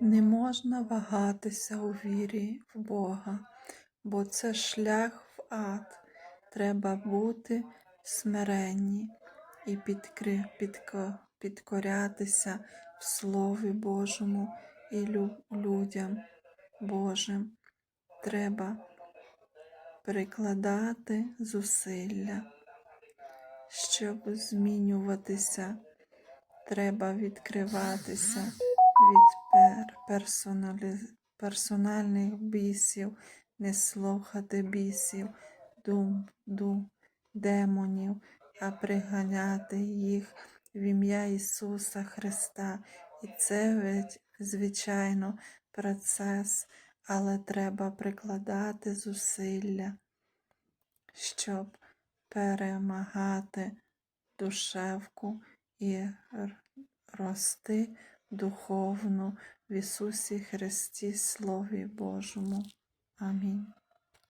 Не можна вагатися у вірі в Бога, бо це шлях в ад. Треба бути смиренні і підкри, підко, підкорятися в Слові Божому і лю- людям Божим. Треба прикладати зусилля, щоб змінюватися. Треба відкриватися від персоналі... персональних бісів, не слухати бісів, дум, дум, демонів, а приганяти їх в ім'я Ісуса Христа. І це, звичайно, процес, але треба прикладати зусилля, щоб перемагати душевку і рости духовно в Ісусі Христі, Слові Божому. Амінь.